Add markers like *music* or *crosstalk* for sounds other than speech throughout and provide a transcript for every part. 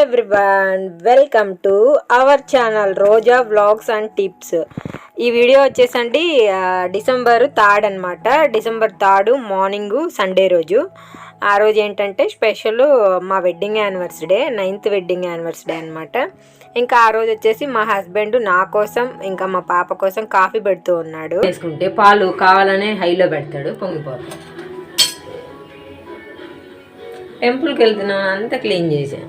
Everyone welcome to our channel Roja vlogs and tips ఈ video వచ్చేసండి December third అనమాట December third morning Sunday రోజు. ఆ రోజు ఏంటంటే స్పెషల్ మా wedding anniversary ninth wedding anniversary అనమాట ఇంకా ఆ రోజు వచ్చేసి మా హస్బెండ్ నా కోసం ఇంకా మా పాప కోసం కాఫీ పెడుతూ ఉన్నాడు. వేసుకుంటే పాలు కావాలనే హైలో పెడతాడు పొంగిపోతాడు. టెంపుల్కి వెళ్తున్నాం అంతా క్లీన్ చేసాం.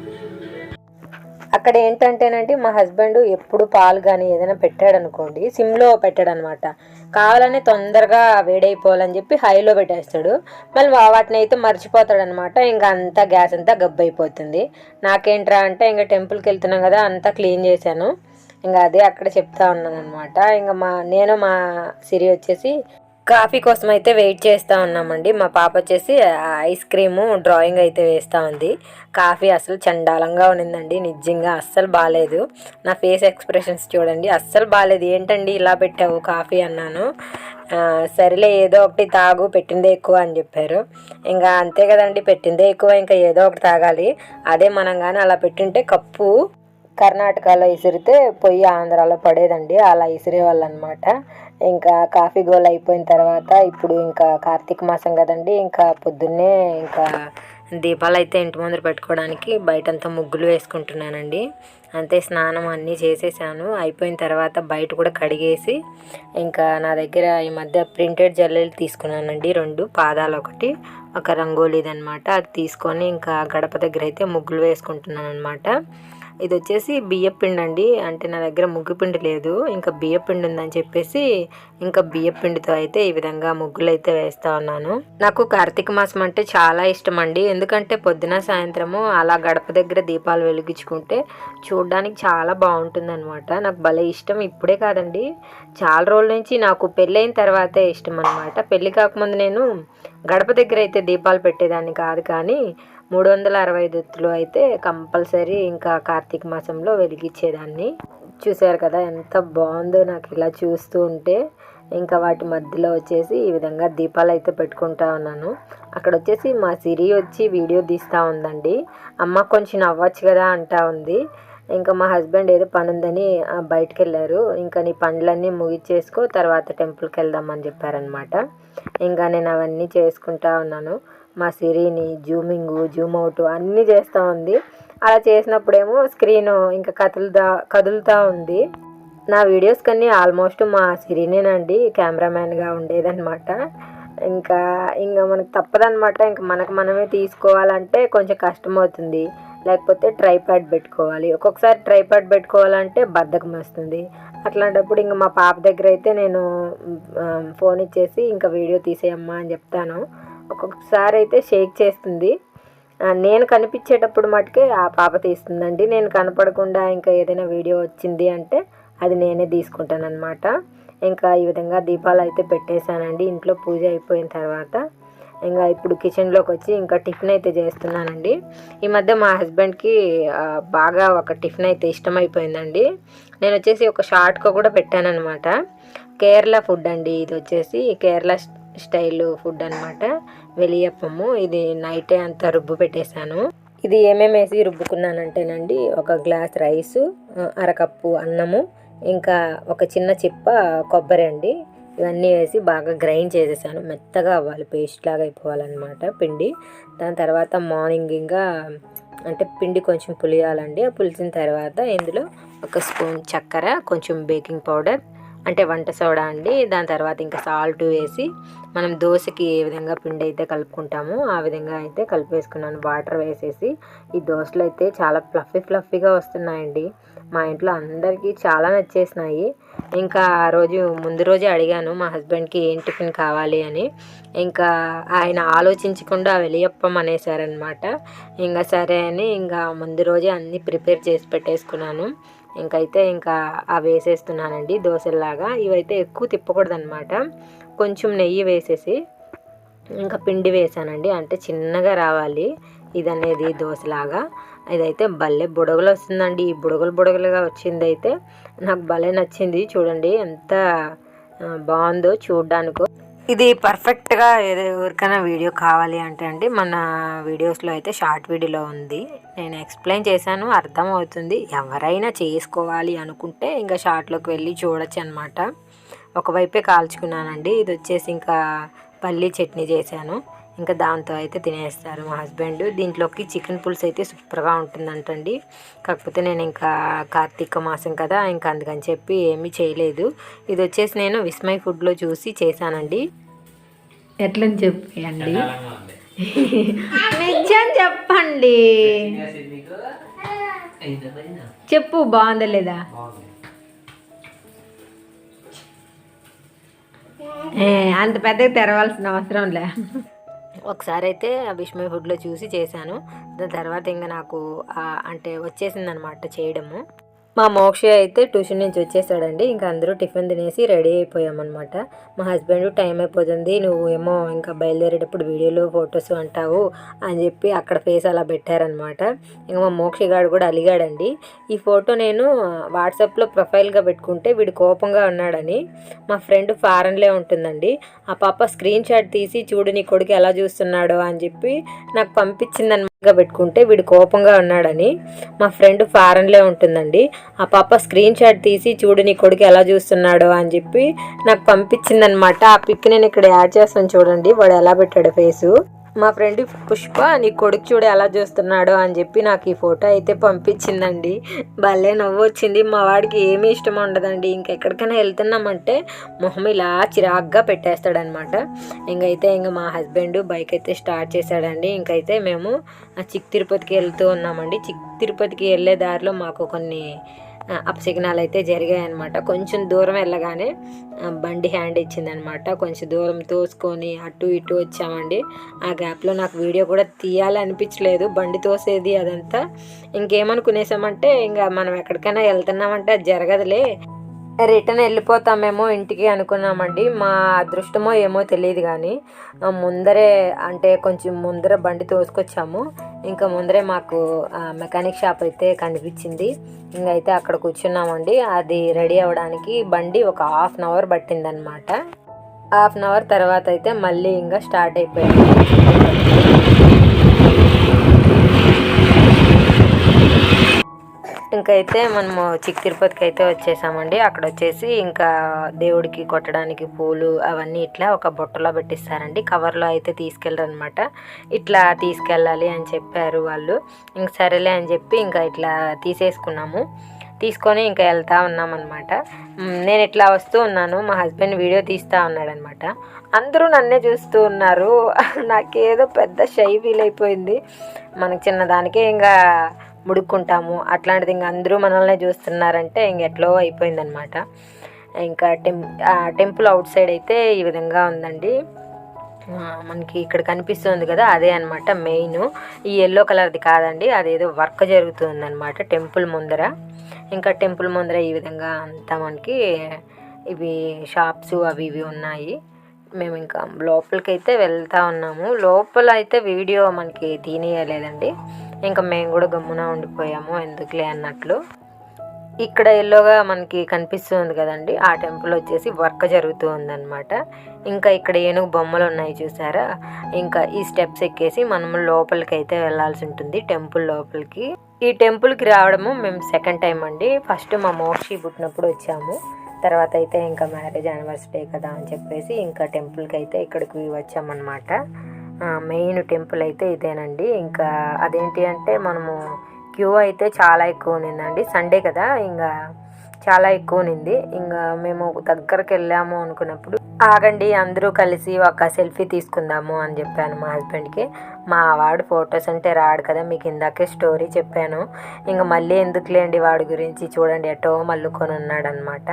అక్కడ ఏంటంటేనండి మా హస్బెండ్ ఎప్పుడు పాలు కానీ ఏదైనా పెట్టాడు అనుకోండి సిమ్లో పెట్టాడు అనమాట కావాలని తొందరగా వేడైపోవాలని చెప్పి హైలో పెట్టేస్తాడు. మళ్ళీ వాటిని అయితే మర్చిపోతాడు అనమాట ఇంకా అంతా గ్యాస్ అంతా గబ్బైపోతుంది నాకేంట్రా అంటే ఇంకా టెంపుల్కి వెళ్తున్నాం కదా అంతా క్లీన్ చేశాను. ఇంకా అదే అక్కడ చెప్తా ఉన్నాను అనమాట ఇంకా మా నేను మా సిరి వచ్చేసి కాఫీ కోసం అయితే వెయిట్ చేస్తూ ఉన్నామండి. మా పాప వచ్చేసి ఐస్ క్రీము డ్రాయింగ్ అయితే వేస్తూ ఉంది. కాఫీ అసలు చండాలంగా ఉన్నిందండి. నిజంగా అస్సలు బాగాలేదు నా ఫేస్ ఎక్స్ప్రెషన్స్ చూడండి. అస్సలు బాగాలేదు ఏంటండి ఇలా పెట్టావు కాఫీ అన్నాను. సరేలే ఏదో ఒకటి తాగు పెట్టిందే ఎక్కువ అని చెప్పారు. ఇంకా అంతే కదండి పెట్టిందే ఎక్కువ ఇంకా ఏదో ఒకటి తాగాలి. అదే మనం కానీ అలా పెట్టింటే కప్పు కర్ణాటకలో ఇసిరితే పొయ్యి ఆంధ్రాలో పడేదండి. అలా ఇసిరే వాళ్ళు అనమాట ఇంకా కాఫీ గోల్ అయిపోయిన తర్వాత ఇప్పుడు ఇంకా కార్తీక మాసం కదండి ఇంకా పొద్దున్నే ఇంకా దీపాలు అయితే ఇంటి ముందర పెట్టుకోవడానికి బయటంతా ముగ్గులు వేసుకుంటున్నానండి. అంతే స్నానం అన్నీ చేసేసాను. అయిపోయిన తర్వాత బయట కూడా కడిగేసి ఇంకా నా దగ్గర ఈ మధ్య ప్రింటెడ్ జల్లెలు తీసుకున్నానండి రెండు పాదాలు ఒకటి ఒక రంగోలీది అనమాట అది తీసుకొని ఇంకా గడప దగ్గర అయితే ముగ్గులు వేసుకుంటున్నాను అనమాట ఇది వచ్చేసి బియ్యపిండి అండి అంటే నా దగ్గర ముగ్గు పిండి లేదు. ఇంకా బియ్యపిండి ఉందని చెప్పేసి ఇంకా బియ్యపిండితో అయితే ఈ విధంగా ముగ్గులు అయితే వేస్తా ఉన్నాను. నాకు కార్తీక మాసం అంటే చాలా ఇష్టం అండి ఎందుకంటే పొద్దున సాయంత్రము అలా గడప దగ్గర దీపాలు వెలిగించుకుంటే చూడడానికి చాలా బాగుంటుంది అనమాట నాకు భలే ఇష్టం. ఇప్పుడే కాదండి. చాలా రోజుల నుంచి నాకు పెళ్ళైన తర్వాతే ఇష్టం అనమాట పెళ్ళి కాకముందు నేను గడప దగ్గర అయితే దీపాలు పెట్టేదాన్ని కాదు కానీ మూడు వందల అరవై దొత్తులు అయితే కంపల్సరీ ఇంకా కార్తీక మాసంలో వెలిగించేదాన్ని. చూసారు కదా ఎంత బాగుందో నాకు ఇలా చూస్తూ ఉంటే. ఇంకా వాటి మధ్యలో వచ్చేసి ఈ విధంగా దీపాలు అయితే పెట్టుకుంటా ఉన్నాను. అక్కడ వచ్చేసి మా సిరి వచ్చి వీడియో తీస్తూ ఉందండి. అమ్మ కొంచెం నవ్వచ్చు కదా అంటా ఉంది. ఇంకా మా హస్బెండ్ ఏదో పని ఉందని బయటకు బయటికి వెళ్ళారు ఇంకా నీ పనులన్నీ ముగించేసుకో తర్వాత టెంపుల్కి వెళ్దామని చెప్పారనమాట ఇంకా నేను అవన్నీ చేసుకుంటా ఉన్నాను. మా సిరిని జూమింగ్ జూమ్ అవుట్ అన్నీ చేస్తూ ఉంది. అలా చేసినప్పుడేమో స్క్రీన్ ఇంకా కదులుతా కదులుతూ ఉంది. నా వీడియోస్ కన్నీ ఆల్మోస్ట్ మా సిరినేనండి కెమెరామ్యాన్గా ఉండేదన్నమాట. ఇంకా ఇంకా మనకు తప్పదనమాట ఇంకా మనకు మనమే తీసుకోవాలంటే కొంచెం కష్టం అవుతుంది లేకపోతే ట్రైపాడ్ పెట్టుకోవాలి. ఒక్కొక్కసారి ట్రైపాడ్ పెట్టుకోవాలంటే బద్ధకం వస్తుంది. అట్లాంటప్పుడు ఇంకా మా పాప దగ్గర అయితే నేను ఫోన్ ఇచ్చేసి ఇంకా వీడియో తీసేయమ్మా అని చెప్తాను. ఒక్కొక్కసారి అయితే షేక్ చేస్తుంది. నేను కనిపించేటప్పుడు మటుకే ఆ పాప తీస్తుందండి. నేను కనపడకుండా ఇంకా ఏదైనా వీడియో వచ్చింది అంటే అది నేనే తీసుకుంటానమాట ఇంకా ఈ విధంగా దీపాలు అయితే పెట్టేశానండి. ఇంట్లో పూజ అయిపోయిన తర్వాత ఇంకా ఇప్పుడు కిచెన్లోకి వచ్చి ఇంకా టిఫిన్ అయితే చేస్తున్నానండి. ఈ మధ్య మా హస్బెండ్కి బాగా ఒక టిఫిన్ అయితే ఇష్టమైపోయిందండి. నేను వచ్చేసి ఒక షార్ట్గా కూడా పెట్టానమాట కేరళ ఫుడ్ అండి ఇది వచ్చేసి. కేరళ స్టైల్ ఫుడ్ అనమాట వెలియప్పము ఇది నైటే అంతా రుబ్బు పెట్టేశాను. ఇది ఏమేమి వేసి రుబ్బుకున్నానంటేనండి ఒక గ్లాస్ రైసు అరకప్పు అన్నము ఇంకా ఒక చిన్న చిప్ప కొబ్బరి అండి. ఇవన్నీ వేసి బాగా గ్రైండ్ చేసేసాను. మెత్తగా అవ్వాలి పేస్ట్ లాగా అయిపోవాలన్నమాట పిండి. దాని తర్వాత మార్నింగ్ ఇంకా అంటే పిండి కొంచెం పులియాలండి. ఆ పులిసిన తర్వాత ఇందులో ఒక స్పూన్ చక్కెర కొంచెం బేకింగ్ పౌడర్ అంటే వంట సోడా అండి. దాని తర్వాత ఇంకా సాల్ట్ వేసి మనం దోశకి ఏ విధంగా పిండి అయితే కలుపుకుంటామో ఆ విధంగా అయితే కలిపేసుకున్నాను. వాటర్ వేసేసి ఈ దోశలు అయితే చాలా ఫ్లఫీ ఫ్లఫీగా వస్తున్నాయండి. మా ఇంట్లో అందరికీ చాలా నచ్చేసినాయి. ఇంకా ఆ రోజు ముందు రోజే అడిగాను మా హస్బెండ్కి ఏం టిఫిన్ కావాలి అని. ఇంకా ఆయన ఆలోచించకుండా వెలియప్పం అనేసారనమాట ఇంకా సరే అని ఇంకా ముందు రోజే అన్నీ ప్రిపేర్ చేసి పెట్టేసుకున్నాను. ఇంకైతే ఇంకా అవి వేసేస్తున్నానండి దోశల్లాగా. ఇవైతే ఎక్కువ తిప్పకూడదనమాట కొంచెం నెయ్యి వేసేసి ఇంకా పిండి వేసానండి. అంటే చిన్నగా రావాలి ఇది అనేది దోశలాగా. ఇదైతే భలే బుడగలు వస్తుందండి. ఈ బుడగలు బుడగలుగా వచ్చింది అయితే నాకు భలే నచ్చింది. చూడండి ఎంత బాగుందో చూడ్డానికి. ఇది పర్ఫెక్ట్గా ఏదో ఎవరికైనా వీడియో కావాలి అంటే అండి మన వీడియోస్లో అయితే షార్ట్ వీడియోలో ఉంది. నేను ఎక్స్ప్లెయిన్ చేశాను అర్థం అవుతుంది ఎవరైనా చేసుకోవాలి అనుకుంటే ఇంకా షార్ట్లోకి వెళ్ళి చూడొచ్చు అనమాట ఒకవైపే కాల్చుకున్నానండి. ఇది వచ్చేసి ఇంకా పల్లీ చట్నీ చేశాను. ఇంకా దాంతో అయితే తినేస్తారు మా హస్బెండ్. దీంట్లోకి చికెన్ పులుసు అయితే సూపర్గా ఉంటుందంటండి. కాకపోతే నేను ఇంకా కార్తీక మాసం కదా ఇంకా అందుకని చెప్పి ఏమీ చేయలేదు. ఇది వచ్చేసి నేను విస్మయ్ ఫుడ్లో చూసి చేశానండి. ఎట్లని చెప్పండి? *laughs* నిజం చెప్పండి. చెప్పు బాగుందా. లేదా ఏ, అంత పెద్దగా తెరవాల్సిన అవసరం లే. ఒకసారి అయితే విస్మయ్ ఫుడ్లో చూసి చేశాను. దాని తర్వాత ఇంకా నాకు అంటే వచ్చేసింది అనమాట చేయడము. మా మోక్ష అయితే ట్యూషన్ నుంచి వచ్చేసాడండి. ఇంకా అందరూ టిఫిన్ తినేసి రెడీ అయిపోయామన్నమాట. మా హస్బెండ్ టైం అయిపోతుంది నువ్వు ఏమో ఇంకా బయలుదేరేటప్పుడు వీడియోలు ఫొటోస్ అంటావు అని చెప్పి అక్కడ ఫేస్ అలా పెట్టారనమాట ఇంకా మా మోక్ష గాడు కూడా అలిగాడండి. ఈ ఫోటో నేను వాట్సాప్లో ప్రొఫైల్గా పెట్టుకుంటే వీడు కోపంగా ఉన్నాడని మా ఫ్రెండ్ ఫారెన్లే ఉంటుందండి. ఆ పాప స్క్రీన్ షాట్ తీసి చూడు నీ కొడుకు ఎలా చూస్తున్నాడో అని చెప్పి నాకు పంపించిందనమాట పెట్టుకుంటే వీడు కోపంగా ఉన్నాడని మా ఫ్రెండ్ ఫారెన్లో ఉంటుందండి. ఆ పాప స్క్రీన్ షాట్ తీసి చూడు నీ కొడుకు ఎలా చూస్తున్నాడో అని చెప్పి నాకు పంపించిందనమాట ఆ పిక్ నేను ఇక్కడ యాడ్ చేస్తాను చూడండి వాడు ఎలా పెట్టాడు ఫేసు. మా ఫ్రెండ్ పుష్ప నీ కొడుకు చూడు ఎలా చూస్తున్నాడు అని చెప్పి నాకు ఈ ఫోటో అయితే పంపించిందండి. భలే నవ్వు వచ్చింది మా వాడికి ఏమీ ఇష్టం ఉండదండి. ఇంకెక్కడికైనా వెళ్తున్నామంటే మొహం ఇలా చిరాగ్గా పెట్టేస్తాడనమాట. ఇంకైతే ఇంక మా హస్బెండ్ బైక్ అయితే స్టార్ట్ చేశాడండి. ఇంకైతే మేము ఆ చిక్ తిరుపతికి వెళ్తూ ఉన్నామండి. చిక్ తిరుపతికి వెళ్ళే దారిలో మాకు కొన్ని అప్ సిగ్నల్ అయితే జరిగాయి అనమాట కొంచెం దూరం వెళ్ళగానే బండి హ్యాండ్ ఇచ్చిందనమాట కొంచెం దూరం తోసుకొని అటు ఇటు వచ్చామండి. ఆ గ్యాప్లో నాకు వీడియో కూడా తీయాలనిపించలేదు. బండి తోసేది అదంతా. ఇంకేమనుకునేసామంటే ఇంకా మనం ఎక్కడికైనా వెళ్తున్నామంటే అది జరగదులే. రిటర్న్ వెళ్ళిపోతామేమో ఇంటికి అనుకున్నామండి. మా అదృష్టమో ఏమో తెలియదు కానీ ముందరే అంటే కొంచెం ముందర బండి తోసుకొచ్చాము. ఇంకా ముందరే మాకు మెకానిక్ షాప్ అయితే కనిపించింది. ఇంకైతే అక్కడ కూర్చున్నామండి. అది రెడీ అవ్వడానికి బండి ఒక హాఫ్ అన్ అవర్ పట్టిందనమాట. హాఫ్ అన్ అవర్ తర్వాత అయితే మళ్ళీ ఇంకా స్టార్ట్ అయిపోయింది. ఇంకైతే మనము చిక్ తిరుపతికి అయితే వచ్చేసామండి. అక్కడ వచ్చేసి ఇంకా దేవుడికి కొట్టడానికి పూలు అవన్నీ ఇట్లా ఒక బుట్టలో పెట్టిస్తారండి. కవర్లో అయితే తీసుకెళ్ళరు అనమాట ఇట్లా తీసుకెళ్ళాలి అని చెప్పారు వాళ్ళు. ఇంక సరేలే అని చెప్పి ఇంకా ఇట్లా తీసేసుకున్నాము. తీసుకొని ఇంకా వెళ్తా ఉన్నాం అనమాట నేను ఇట్లా వస్తూ ఉన్నాను. మా హస్బెండ్ వీడియో తీస్తూ ఉన్నాడనమాట. అందరూ నన్నే చూస్తూ ఉన్నారు. *laughs* నాకేదో పెద్ద షై ఫీల్ అయిపోయింది. మనకు చిన్నదానికే ఇంకా ముడుక్కుంటాము. అట్లాంటిది ఇంకా అందరూ మనల్ని చూస్తున్నారంటే ఇంక ఎట్లో అయిపోయిందనమాట. ఇంకా టెం ఆ టెంపుల్ అవుట్ సైడ్ అయితే ఈ విధంగా ఉందండి. మనకి ఇక్కడ కనిపిస్తుంది కదా అదే అన్నమాట మెయిన్. ఈ ఎల్లో కలర్ది కాదండి అదేదో వర్క్ జరుగుతుందనమాట టెంపుల్ ముందర. ఇంకా టెంపుల్ ముందర ఈ విధంగా అంతా మనకి ఇవి షాప్స్ అవి ఇవి ఉన్నాయి. మేము ఇంకా లోపలికి అయితే వెళ్తా ఉన్నాము. లోపల అయితే వీడియో మనకి తీనియలేదండి. ఇంకా మేము కూడా గమ్మున ఉండిపోయాము ఎందుకులే అన్నట్లు. ఇక్కడ ఎల్లోగా మనకి కనిపిస్తుంది కదండి ఆ టెంపుల్ వచ్చేసి వర్క్ జరుగుతూ ఉందన్నమాట ఇంకా ఇక్కడ ఏనుగు బొమ్మలు ఉన్నాయి చూసారా? ఇంకా ఈ స్టెప్స్ ఎక్కేసి మనం లోపలికి అయితే వెళ్ళాల్సి ఉంటుంది టెంపుల్ లోపలికి. ఈ టెంపుల్కి రావడము మేము సెకండ్ టైం అండి. ఫస్ట్ మా మోక్షి పుట్టినప్పుడు వచ్చాము. తర్వాత అయితే ఇంకా మ్యారేజ్ యానివర్సరీ కదా అని చెప్పేసి ఇంకా టెంపుల్కి అయితే ఇక్కడికి వచ్చామన్నమాట. మెయిన్ టెంపుల్ అయితే ఇదేనండి. ఇంకా అదేంటి అంటే మనము క్యూ అయితే చాలా ఎక్కువ ఉన్నిందండి. సండే కదా ఇంకా చాలా ఎక్కువ ఉన్నింది. ఇంకా మేము దగ్గరికి వెళ్ళాము అనుకున్నప్పుడు ఆగండి అందరూ కలిసి ఒక సెల్ఫీ తీసుకుందాము అని చెప్పాను మా హస్బెండ్కి. మా వాడు ఫొటోస్ అంటే రాడు కదా మీకు ఇందాకే స్టోరీ చెప్పాను. ఇంకా మళ్ళీ ఎందుకులేండి వాడి గురించి చూడండి ఎటో మల్లుకొని ఉన్నాడు అనమాట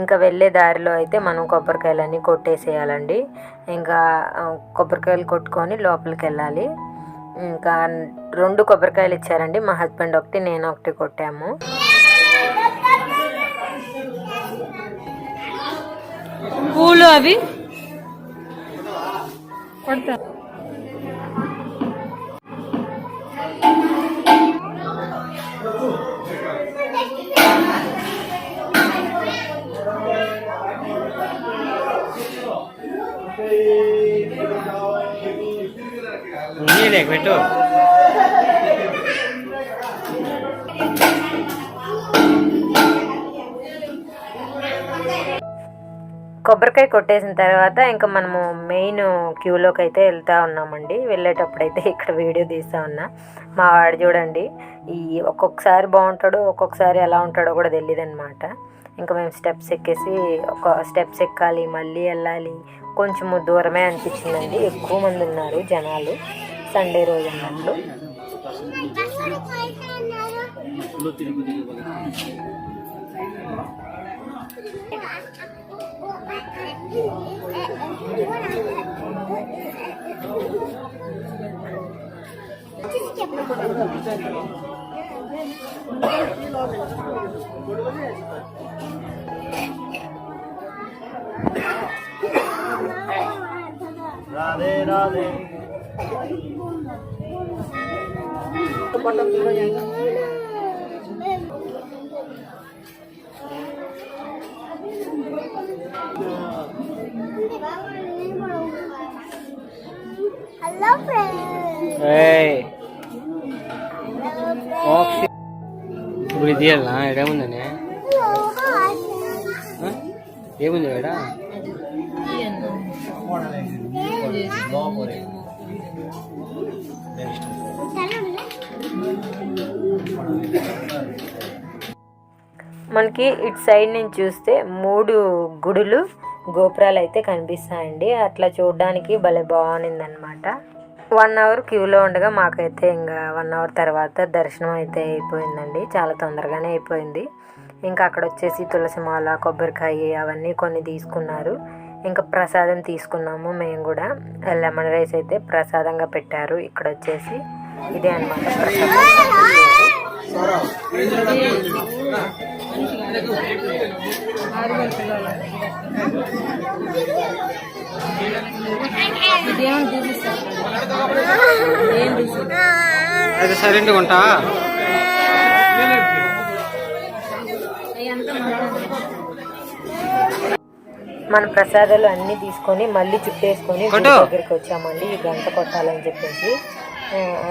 ఇంకా వెళ్ళే దారిలో అయితే మనం కొబ్బరికాయలన్నీ కొట్టేసేయాలండి. ఇంకా కొబ్బరికాయలు కొట్టుకొని లోపలికి వెళ్ళాలి ఇంకా రెండు కొబ్బరికాయలు ఇచ్చారండి. మా హస్బెండ్ ఒకటి నేను ఒకటి కొట్టాము. పూలు అవి కొడతా లేక పెట్టు కొబ్బరికాయ కొట్టేసిన తర్వాత ఇంకా మనము మెయిన్ క్యూలోకి అయితే వెళ్తూ ఉన్నామండి. వెళ్ళేటప్పుడు అయితే ఇక్కడ వీడియో తీస్తా ఉన్నా. మా వాడు చూడండి ఈ ఒక్కొక్కసారి బాగుంటాడు ఒక్కొక్కసారి ఎలా ఉంటాడో కూడా తెలియదు అనమాట ఇంకా మేము స్టెప్స్ ఎక్కేసి ఒక స్టెప్స్ ఎక్కాలి మళ్ళీ వెళ్ళాలి. కొంచెము దూరమే అనిపించిందండి. ఎక్కువ మంది ఉన్నారు జనాలు. సండే రోజు *laughs* అన్నట్లు రాధే రాధే హలో ఫ్రెండ్స్ ఏయ్ ఓకే ఇప్పుడు ఇది తీయాలనా ఏముందని ఏముంది ఇక్కడ మనకి ఇటు సైడ్ నుంచి చూస్తే మూడు గుడులు గోపురాలు అయితే కనిపిస్తాయండి. అట్లా చూడడానికి భలే బాగుంది అనమాట వన్ అవర్ క్యూలో ఉండగా మాకైతే ఇంకా వన్ అవర్ తర్వాత దర్శనం అయితే అయిపోయిందండి. చాలా తొందరగానే అయిపోయింది. ఇంకా అక్కడ వచ్చేసి తులసి మాల కొబ్బరికాయ అవన్నీ కొన్ని తీసుకున్నారు. ఇంకా ప్రసాదం తీసుకున్నాము మేము కూడా. లెమన్ రైస్ అయితే ప్రసాదంగా పెట్టారు ఇక్కడ వచ్చేసి ఇదే అనమాట ప్రసాదం. అయితే సైలెంట్గా ఉంటా? మన ప్రసాదాలు అన్నీ తీసుకొని మళ్ళీ చుట్టేసుకొని. దగ్గరికి వచ్చామండి. ఈ గంట కొట్టాలని చెప్పేసి.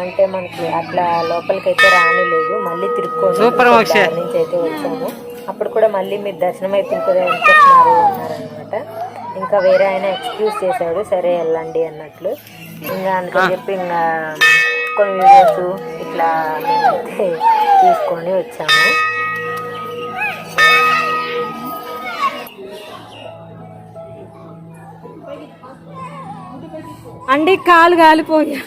అంటే మనకి అట్లా లోపలికి అయితే రాని లేదు మళ్ళీ తిరుక్కొని సూపర్ నుంచి అయితే వచ్చాము. అప్పుడు కూడా మళ్ళీ మీరు దర్శనం అయిపోయింది వెళ్తున్నారు అన్నారనమాట ఇంకా వేరే ఆయన ఎక్స్క్యూజ్ చేశాడు సరే వెళ్ళండి అన్నట్లు. ఇంకా అందుకని చెప్పి ఇంకా కొన్ని వీడియోస్ ఇట్లా మేమైతే తీసుకొని వచ్చాము. అండి కాలు కాలిపోయా.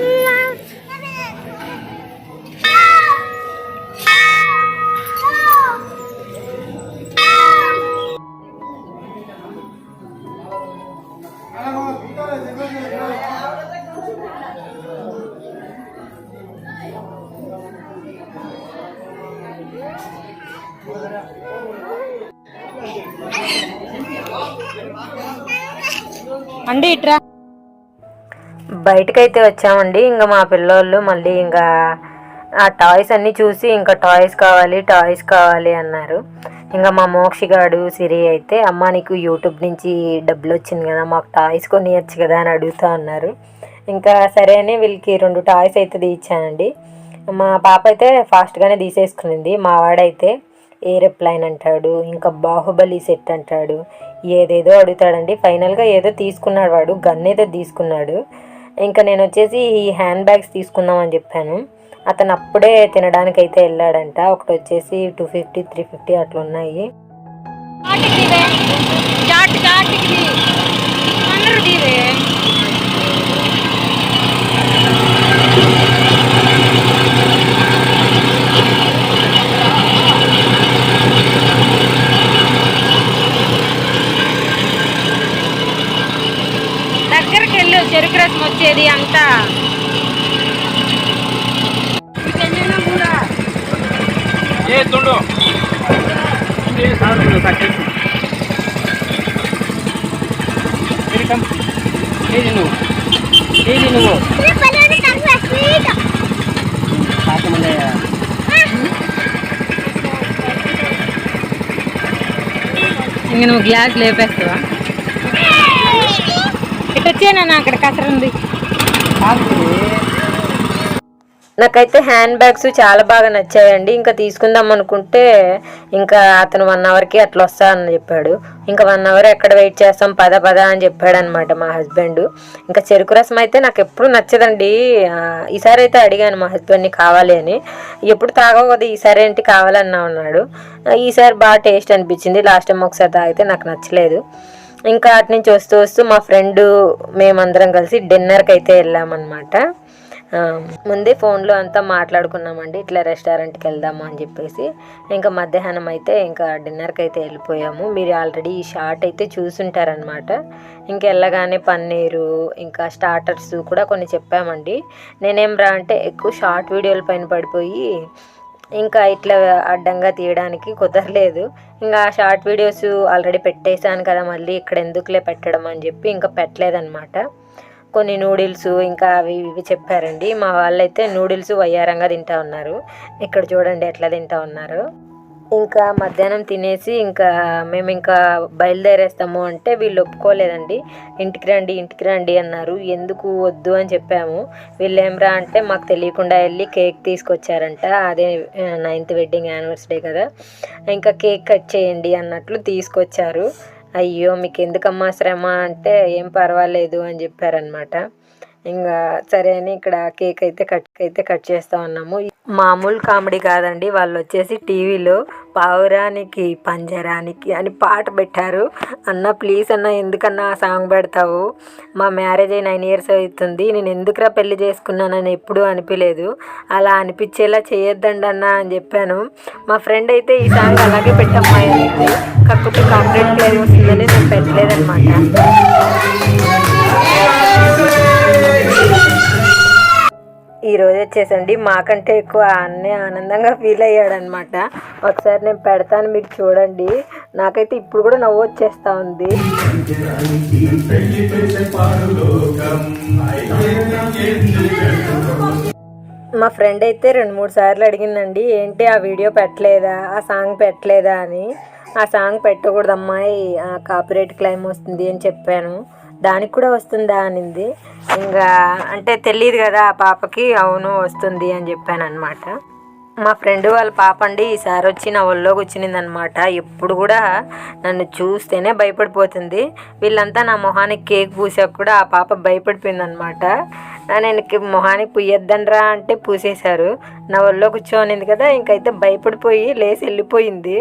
అండి బయటకైతే వచ్చామండి. ఇంకా మా పిల్లోళ్ళు మళ్ళీ ఇంకా ఆ టాయ్స్ అన్నీ చూసి ఇంకా టాయ్స్ కావాలి టాయ్స్ కావాలి అన్నారు. ఇంకా మా మోక్షిగాడు సిరి అయితే అమ్మ నీకు యూట్యూబ్ నుంచి డబ్బులు వచ్చింది కదా మాకు టాయ్స్ కొనియచ్చు కదా అని అడుగుతా ఉన్నారు ఇంకా సరే అని వీళ్ళకి రెండు టాయ్స్ అయితే తీయించానండి మా పాప అయితే ఫాస్ట్గానే తీసేసుకునింది. మా వాడైతే ఏరోప్లైన్ అంటాడు ఇంకా బాహుబలి సెట్ అంటాడు ఏదేదో అడుగుతాడండి. ఫైనల్గా ఏదో తీసుకున్నాడు వాడు గన్ ఏదో తీసుకున్నాడు. ఇంకా నేను వచ్చేసి ఈ హ్యాండ్ బ్యాగ్స్ తీసుకుందాం అని చెప్పాను. అతను అప్పుడే తినడానికి అయితే వెళ్ళాడంట. ఒకటి వచ్చేసి టూ ఫిఫ్టీ త్రీ ఫిఫ్టీ అట్లా ఉన్నాయి చాట్ చాట్ వెళ్ళు చెరుకు రసం వచ్చేది అంతా. నువ్వు ఇంక నువ్వు గ్లాస్ లేపేస్తావా? వచ్చానన్నా అక్కడ కసరుంది నాకైతే హ్యాండ్ బ్యాగ్స్ చాలా బాగా నచ్చాయండి. ఇంకా తీసుకుందాం అనుకుంటే ఇంకా అతను వన్ అవర్కి అట్లా వస్తా అని చెప్పాడు. ఇంకా వన్ అవర్ ఎక్కడ వెయిట్ చేస్తాం? పద పద అని చెప్పాడు అనమాట మా హస్బెండ్ ఇంకా చెరుకు రసం అయితే నాకు ఎప్పుడు నచ్చదండి. ఈసారి అయితే అడిగాను మా హస్బెండ్ని కావాలి అని. ఎప్పుడు తాగవు కదా ఈసారి ఏంటి కావాలన్నా ఉన్నాడు ఈసారి బాగా టేస్ట్ అనిపించింది. లాస్ట్ టైం ఒకసారి తాగితే నాకు నచ్చలేదు. ఇంకా అటు నుంచి వస్తూ వస్తూ మా ఫ్రెండ్ మేమందరం కలిసి డిన్నర్కి అయితే వెళ్ళామన్నమాట ముందే ఫోన్లో అంతా మాట్లాడుకున్నామండి ఇట్లా రెస్టారెంట్కి వెళ్దాము అని చెప్పేసి. ఇంకా మధ్యాహ్నం అయితే ఇంకా డిన్నర్కి అయితే వెళ్ళిపోయాము. మీరు ఆల్రెడీ ఈ షార్ట్ అయితే చూసుంటారనమాట ఇంకా వెళ్ళగానే పన్నీరు ఇంకా స్టార్టర్స్ కూడా కొన్ని చెప్పామండి. నేనేం రా అంటే ఎక్కువ షార్ట్ వీడియోల పైన పడిపోయి ఇంకా ఇట్లా అడ్డంగా తీయడానికి కుదరలేదు. ఇంకా షార్ట్ వీడియోస్ ఆల్రెడీ పెట్టేశాను కదా మళ్ళీ ఇక్కడ ఎందుకులే పెట్టడం అని చెప్పి ఇంకా పెట్టలేదన్నమాట. కొన్ని నూడిల్స్ ఇంకా అవి ఇవి చెప్పారండి. మా వాళ్ళైతే నూడిల్స్ వయ్యారంగా తింటా ఉన్నారు. ఇక్కడ చూడండి ఎట్లా తింటా ఉన్నారు. ఇంకా మధ్యాహ్నం తినేసి ఇంకా మేము ఇంకా బయలుదేరేస్తాము అంటే వీళ్ళు ఒప్పుకోలేదండి. ఇంటికి రండి ఇంటికి రండి అన్నారు. ఎందుకు వద్దు అని చెప్పాము. వీళ్ళు ఏమరా అంటే మాకు తెలియకుండా వెళ్ళి కేక్ తీసుకొచ్చారంట. అదే నైన్త్ వెడ్డింగ్ యానివర్సరీ కదా. ఇంకా కేక్ కట్ చేయండి అన్నట్లు తీసుకొచ్చారు. అయ్యో మీకు ఎందుకమ్మా శ్రమ అంటే ఏం పర్వాలేదు అని చెప్పారనమాట ఇంకా సరే అని ఇక్కడ కేక్ అయితే కట్ అయితే కట్ చేస్తా ఉన్నాము. మామూలు కామెడీ కాదండి. వాళ్ళు వచ్చేసి టీవీలో పావురానికి పంజరానికి అని పాట పెట్టారు. అన్న ప్లీజ్ అన్న ఎందుకన్నా ఆ సాంగ్ పెడతావు? మా మ్యారేజ్ అయి నైన్ ఇయర్స్ అవుతుంది. నేను ఎందుకురా పెళ్ళి చేసుకున్నానని ఎప్పుడూ అనిపించలేదు అలా అనిపించేలా చేయొద్దండి అన్న అని చెప్పాను. మా ఫ్రెండ్ అయితే ఈ సాంగ్ అలాగే పెట్టమ్మా కాకపోతే కాంప్లీట్ క్లైమ్ వస్తుందని నేను పెట్టలేదన్నమాట. ఈరోజు వచ్చేసండి. మాకంటే ఎక్కువ అన్నీ ఆనందంగా ఫీల్ అయ్యాడనమాట. ఒకసారి నేను పెడతాను మీరు చూడండి. నాకైతే ఇప్పుడు కూడా నవ్వు వచ్చేస్తా ఉంది. మా ఫ్రెండ్ అయితే రెండు మూడు సార్లు అడిగిందండి ఏంటి ఆ వీడియో పెట్టలేదా? ఆ సాంగ్ పెట్టలేదా? అని. ఆ సాంగ్ పెట్టకూడదమ్మాయి ఆ కాపీరైట్ క్లైమ్ వస్తుంది అని చెప్పాను. దానికి కూడా వస్తుందా అనింది. ఇంకా అంటే తెలియదు కదా ఆ పాపకి అవును వస్తుంది అని చెప్పాను అనమాట మా ఫ్రెండ్ వాళ్ళ పాప అండి ఈసారి వచ్చి నా ఒళ్ళోకి కూర్చునింది అనమాట ఎప్పుడు కూడా నన్ను చూస్తేనే భయపడిపోతుంది. వీళ్ళంతా నా మొహానికి కేక్ పూసాక కూడా ఆ పాప భయపడిపోయింది అనమాట నేను మొహానికి పుయ్యొద్దనరా అంటే పూసేశారు. నా ఒళ్ళో కూర్చోనింది కదా ఇంకైతే భయపడిపోయి లేచి వెళ్ళిపోయింది.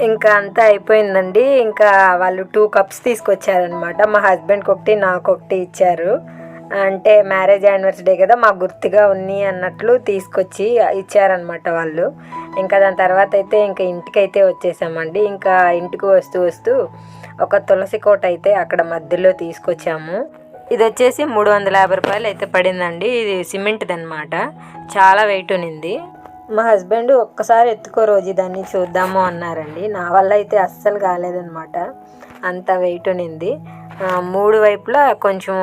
ఇంకా అంతా అయిపోయిందండి. ఇంకా వాళ్ళు టూ కప్స్ తీసుకొచ్చారనమాట మా హస్బెండ్కి ఒకటి నాకు ఒకటి ఇచ్చారు. అంటే మ్యారేజ్ యానివర్సరీ కదా మాకు గుర్తుగా ఉంది అన్నట్లు తీసుకొచ్చి ఇచ్చారనమాట వాళ్ళు. ఇంకా దాని తర్వాత అయితే ఇంకా ఇంటికి అయితే వచ్చేసామండి. ఇంకా ఇంటికి వస్తూ వస్తూ ఒక తులసి కోట అయితే అక్కడ మధ్యలో తీసుకొచ్చాము. ఇది వచ్చేసి మూడు వందల యాభై రూపాయలు అయితే పడిందండి. ఇది సిమెంట్ది అనమాట చాలా వెయిట్ ఉన్నింది. మా హస్బెండ్ ఒక్కసారి ఎత్తుకో రోజు దాన్ని చూద్దాము అన్నారండి. నా వల్ల అయితే అస్సలు కాలేదనమాట అంత వెయిట్ ఉన్నింది. మూడు వైపులా కొంచెం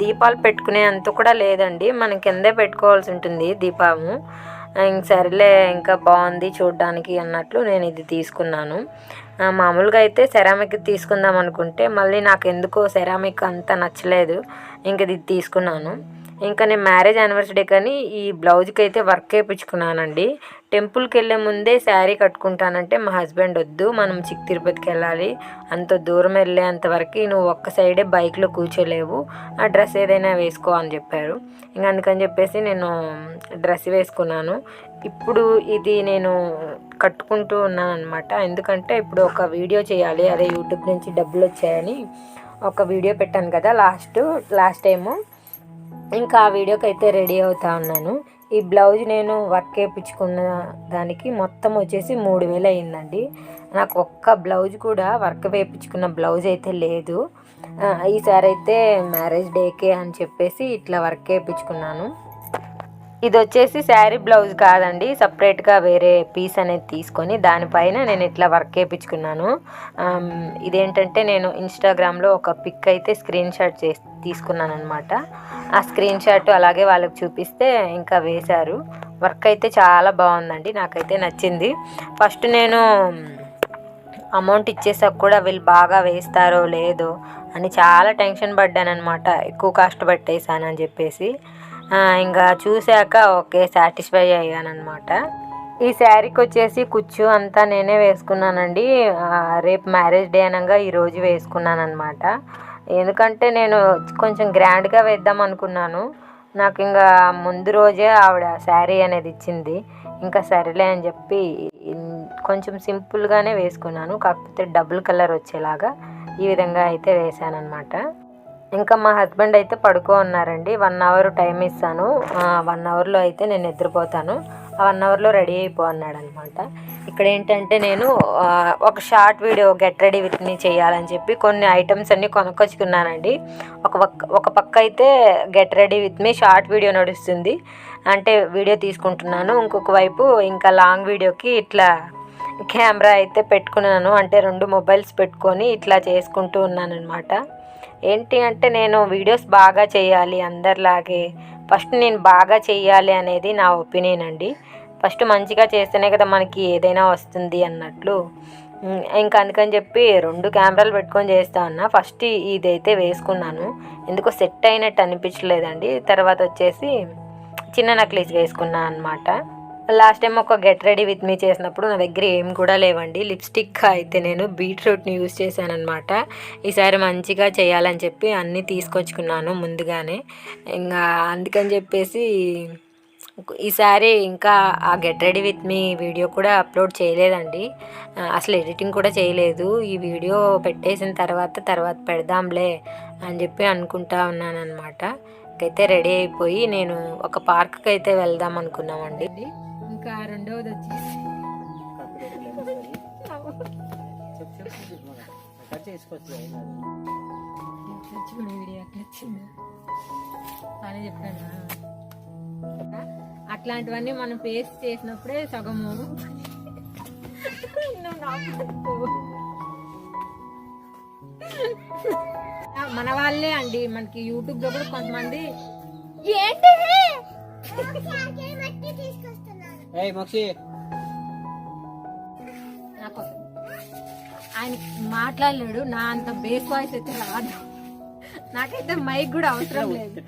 దీపాలు పెట్టుకునే అంత కూడా లేదండి. మనం కిందే పెట్టుకోవాల్సి ఉంటుంది దీపము. ఇంక సరేలే ఇంకా బాగుంది చూడడానికి అన్నట్లు నేను ఇది తీసుకున్నాను. మామూలుగా అయితే సెరామిక్ తీసుకుందాం అనుకుంటే మళ్ళీ నాకు ఎందుకో సెరామిక్ అంత నచ్చలేదు. ఇంక ఇది తీసుకున్నాను. ఇంకా నేను మ్యారేజ్ యానివర్సరీ కానీ ఈ బ్లౌజ్కి అయితే వర్క్ వేయించుకున్నానండి టెంపుల్కి వెళ్ళే ముందే శారీ కట్టుకుంటానంటే మా హస్బెండ్ వద్దు మనం చిక్ తిరుపతికి వెళ్ళాలి అంత దూరం వెళ్ళేంత వరకు నువ్వు ఒక్క సైడే బైక్లో కూర్చోలేవు. ఆ డ్రెస్ ఏదైనా వేసుకో అని చెప్పారు. ఇంకా అందుకని చెప్పేసి నేను డ్రెస్ వేసుకున్నాను. ఇప్పుడు ఇది నేను కట్టుకుంటూ ఉన్నాను అనమాట ఎందుకంటే ఇప్పుడు ఒక వీడియో చేయాలి. అదే యూట్యూబ్ నుంచి డబ్బులు వచ్చాయని ఒక వీడియో పెట్టాను కదా లాస్ట్ లాస్ట్ టైము. ఇంకా ఆ వీడియోకి అయితే రెడీ అవుతా ఉన్నాను. ఈ బ్లౌజ్ నేను వర్క్ వేయించుకున్న దానికి మొత్తం వచ్చేసి మూడు వేలు అయిందండి. నాకు ఒక్క బ్లౌజ్ కూడా వర్క్ వేయించుకున్న బ్లౌజ్ అయితే లేదు. ఈసారి అయితే మ్యారేజ్ డేకే అని చెప్పేసి ఇట్లా వర్క్ వేయించుకున్నాను. ఇది వచ్చేసి శారీ బ్లౌజ్ కాదండి. సపరేట్గా వేరే పీస్ అనేది తీసుకొని దానిపైన నేను ఇట్లా వర్క్ వేయించుకున్నాను ఇదేంటంటే నేను ఇన్స్టాగ్రామ్లో ఒక పిక్ అయితే స్క్రీన్ షాట్ చేసి తీసుకున్నాను అనమాట ఆ స్క్రీన్ షాట్ అలాగే వాళ్ళకి చూపిస్తే ఇంకా వేశారు. వర్క్ అయితే చాలా బాగుందండి నాకైతే నచ్చింది. ఫస్ట్ నేను అమౌంట్ ఇచ్చేసాక కూడా వీళ్ళు బాగా వేస్తారో లేదో అని చాలా టెన్షన్ పడ్డానమాట ఎక్కువ కాస్ట్ పెట్టేశానని చెప్పేసి. ఇంకా చూశాక ఓకే సాటిస్ఫై అయ్యానమాట ఈ శారీకి వచ్చేసి కుచ్చు అంతా నేనే వేసుకున్నానండి. రేపు మ్యారేజ్ డే అనగా ఈరోజు వేసుకున్నాను అనమాట ఎందుకంటే నేను కొంచెం గ్రాండ్గా వేద్దాం అనుకున్నాను. నాకు ఇంకా ముందు రోజే ఆవిడ శారీ అనేది ఇచ్చింది. ఇంకా సరేలే అని చెప్పి కొంచెం సింపుల్గానే వేసుకున్నాను. కాకపోతే డబుల్ కలర్ వచ్చేలాగా ఈ విధంగా అయితే వేసాను అనమాట ఇంకా మా హస్బెండ్ అయితే పడుకో ఉన్నారండి వన్ అవర్ టైం ఇస్తాను. వన్ అవర్లో అయితే నేను నిద్రపోతాను. ఆ వన్ అవర్లో రెడీ అయిపో అన్నాడు అనమాట ఇక్కడ ఏంటంటే నేను ఒక short video get ready with me చేయాలని చెప్పి కొన్ని ఐటమ్స్ అన్నీ కొనుక్కొచ్చుకున్నానండి. ఒక పక్క ఒక పక్క అయితే get ready with me short video నడుస్తుంది. అంటే వీడియో తీసుకుంటున్నాను. ఇంకొక వైపు ఇంకా లాంగ్ వీడియోకి ఇట్లా కెమెరా అయితే పెట్టుకున్నాను. అంటే రెండు మొబైల్స్ పెట్టుకొని ఇట్లా చేసుకుంటూ ఉన్నాను అనమాట ఏంటి అంటే నేను వీడియోస్ బాగా చేయాలి అందరిలాగే. ఫస్ట్ నేను బాగా చేయాలి అనేది నా ఒపీనియన్ అండి. ఫస్ట్ మంచిగా చేస్తేనే కదా మనకి ఏదైనా వస్తుంది అన్నట్లు. ఇంకా అందుకని చెప్పి రెండు కెమెరాలు పెట్టుకొని చేస్తా ఉన్నా. ఫస్ట్ ఇదైతే వేసుకున్నాను. ఎందుకో సెట్ అయినట్టు అనిపించలేదండి. తర్వాత వచ్చేసి చిన్న నక్లీస్ వేసుకున్నా అనమాట లాస్ట్ టైం ఒక గెట్ రెడీ విత్ మీ చేసినప్పుడు నా దగ్గర ఏం కూడా లేవండి. లిప్స్టిక్ అయితే నేను బీట్రూట్ని యూజ్ చేశానమాట ఈసారి మంచిగా చేయాలని చెప్పి అన్నీ తీసుకొచ్చుకున్నాను ముందుగానే. ఇంకా అందుకని చెప్పేసి ఈసారి ఇంకా ఆ get ready with me video కూడా అప్లోడ్ చేయలేదండి. అసలు ఎడిటింగ్ కూడా చేయలేదు. ఈ వీడియో పెట్టేసిన తర్వాత తర్వాత పెడదాంలే అని చెప్పి అనుకుంటా ఉన్నాను అనమాట అయితే రెడీ అయిపోయి నేను ఒక పార్క్కి అయితే వెళ్దాం అనుకున్నామండి. ఇంకా రెండవది వచ్చేసి వీడియో ఎట్లా వచ్చింది చెప్పాను అట్లాంటివన్నీ మనం ఫేస్ చేసినప్పుడే సగము మన వాళ్ళే అండి మనకి యూట్యూబ్లో కూడా కొంతమంది ఏంటి ఏయ్ మక్షి. నాకు ఆయన మాట్లాడలేడు నా అంత బేస్ వాయిస్ అయితే రాదు. నాకైతే మైక్ కూడా అవసరం లేదు.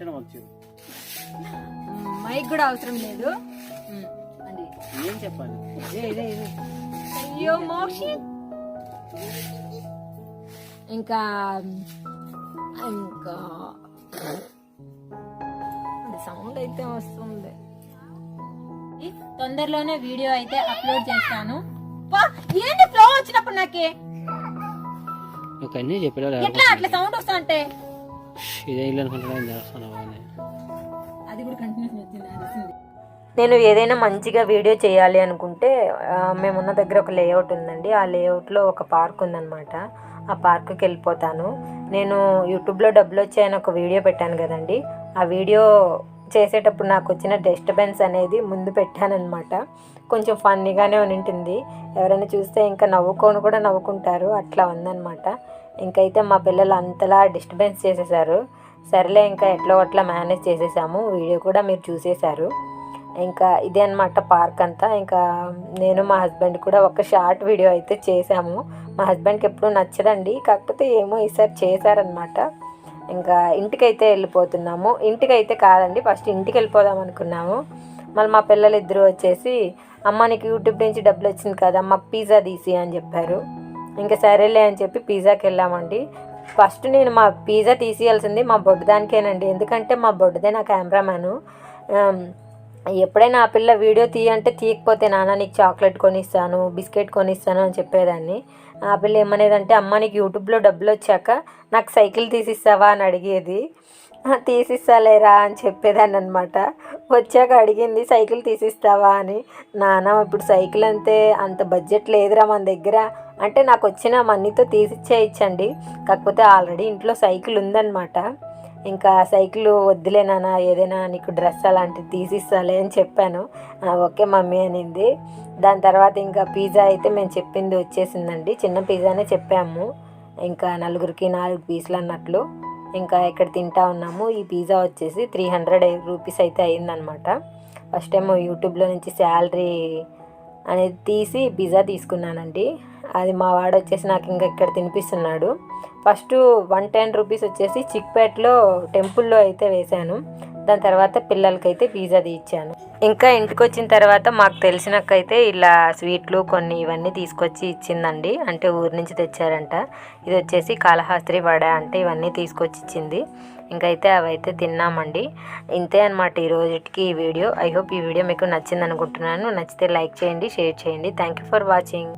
మైక్ కూడా అవసరం లేదు. ఏం చెప్పాలి? అయ్యో మోక్షి. ఇంకా ఇంకా. *clears throat* సౌండ్ అయితే వస్తుంది. తొందరలోనే వీడియో అయితే అప్లోడ్ చేస్తాను. ఏంటి ఫ్లో వచ్చినప్పుడు నాకే? ఎట్లా అట్లా సౌండ్ వస్తా అంటే ఇదే ఇల్లు అనుకుంటున్నా చేస్తున్నావు అని. అది కూడా కంటిన్యూస్ వచ్చింది అనిసింది నేను ఏదైనా మంచిగా వీడియో చేయాలి అనుకుంటే మేమున్న దగ్గర ఒక లేఅవుట్ ఉందండి. ఆ లేఅవుట్లో ఒక పార్క్ ఉందన్నమాట. ఆ పార్క్కి వెళ్ళిపోతాను. నేను యూట్యూబ్లో డబ్బులు వచ్చాయని ఒక వీడియో పెట్టాను కదండి. ఆ వీడియో చేసేటప్పుడు నాకు వచ్చిన డిస్టర్బెన్స్ అనేది ముందు పెట్టానమాట కొంచెం ఫన్నీగానే ఉంటుంది ఎవరైనా చూస్తే ఇంకా నవ్వుకొని కూడా నవ్వుకుంటారు. అట్లా ఉందన్నమాట. ఇంకైతే మా పిల్లలు అంతలా డిస్టర్బెన్స్ చేసేసారు. సరేలే ఇంకా ఎట్లో అట్లా మేనేజ్ చేసేసాము. వీడియో కూడా మీరు చూసేశారు. ఇంకా ఇదే అనమాట పార్క్ అంతా. ఇంకా నేను మా హస్బెండ్ కూడా ఒక షార్ట్ వీడియో అయితే చేసాము. మా హస్బెండ్కి ఎప్పుడు నచ్చదండి. కాకపోతే ఏమో ఈసారి చేశారనమాట ఇంకా ఇంటికైతే వెళ్ళిపోతున్నాము. ఇంటికైతే కాదండి ఫస్ట్ ఇంటికి వెళ్ళిపోదాం అనుకున్నాము. మళ్ళీ మా పిల్లలు ఇద్దరు వచ్చేసి అమ్మ నీకు యూట్యూబ్ నుంచి డబ్బులు వచ్చింది కదా అమ్మ పిజ్జా తీసి అని చెప్పారు. ఇంకా సరేలే అని చెప్పి పిజ్జాకి వెళ్ళామండి. ఫస్ట్ నేను మా పిజ్జా తీసేయాల్సింది మా బొడ్డదానికేనండి. ఎందుకంటే మా బొడ్డదే నా కెమెరామ్యాను. ఎప్పుడైనా ఆ పిల్ల వీడియో తీయంటే తీయకపోతే నాన్న నీకు చాక్లెట్ కొనిస్తాను బిస్కెట్ కొనిస్తాను అని చెప్పేదాన్ని. ఆ పిల్ల ఏమనేదంటే అమ్మ నీకు యూట్యూబ్లో డబ్బులు వచ్చాక నాకు సైకిల్ తీసిస్తావా? అని అడిగేది. తీసిస్తాలేరా? అని చెప్పేదాన్ని అనమాట వచ్చాక అడిగింది సైకిల్ తీసిస్తావా? అని. నాన్న ఇప్పుడు సైకిల్ అంతే అంత బడ్జెట్ లేదురా మన దగ్గర. అంటే నాకు వచ్చిన మనీతో తీసిచ్చేయచ్చండి. కాకపోతే ఆల్రెడీ ఇంట్లో సైకిల్ ఉందన్నమాట. ఇంకా సైకిల్ వద్దులే నాన్న ఏదైనా నీకు డ్రెస్ అలాంటిది తీసిస్తాలే అని చెప్పాను. ఓకే మమ్మీ అనింది. దాని తర్వాత ఇంకా పిజ్జా అయితే మేము చెప్పింది వచ్చేసిందండి. చిన్న పిజ్జానే చెప్పాము. ఇంకా నలుగురికి నాలుగు పీసులు అన్నట్లు. ఇంకా ఇక్కడ తింటా ఉన్నాము. ఈ పిజ్జా వచ్చేసి త్రీ హండ్రెడ్ రూపీస్ అయితే అయిందనమాట ఫస్ట్ టైం యూట్యూబ్లో నుంచి శాలరీ అనేది తీసి పిజ్జా తీసుకున్నానండి. అది మా వాడు వచ్చేసి నాకు ఇంకా ఇక్కడ తినిపిస్తున్నాడు. ఫస్ట్ వన్ టెన్ రూపీస్ వచ్చేసి చిక్పేట్లో టెంపుల్లో అయితే వేశాను. దాని తర్వాత పిల్లలకైతే పిజ్జా ఇచ్చాను ఇంకా ఇంటికి వచ్చిన తర్వాత మాకు తెలిసినకైతే ఇలా స్వీట్లు కొన్ని ఇవన్నీ తీసుకొచ్చి ఇచ్చిందండి. అంటే ఊరి నుంచి తెచ్చారంట. ఇది వచ్చేసి కాళహస్త్రి వడ అంటే ఇవన్నీ తీసుకొచ్చి ఇచ్చింది. ఇంకైతే అవైతే తిన్నామండి. ఇంతే అనమాట ఈ రోజుకి ఈ వీడియో. ఐ హోప్ ఈ వీడియో మీకు నచ్చింది అనుకుంటున్నాను నచ్చితే లైక్ చేయండి షేర్ చేయండి. Thank you for watching.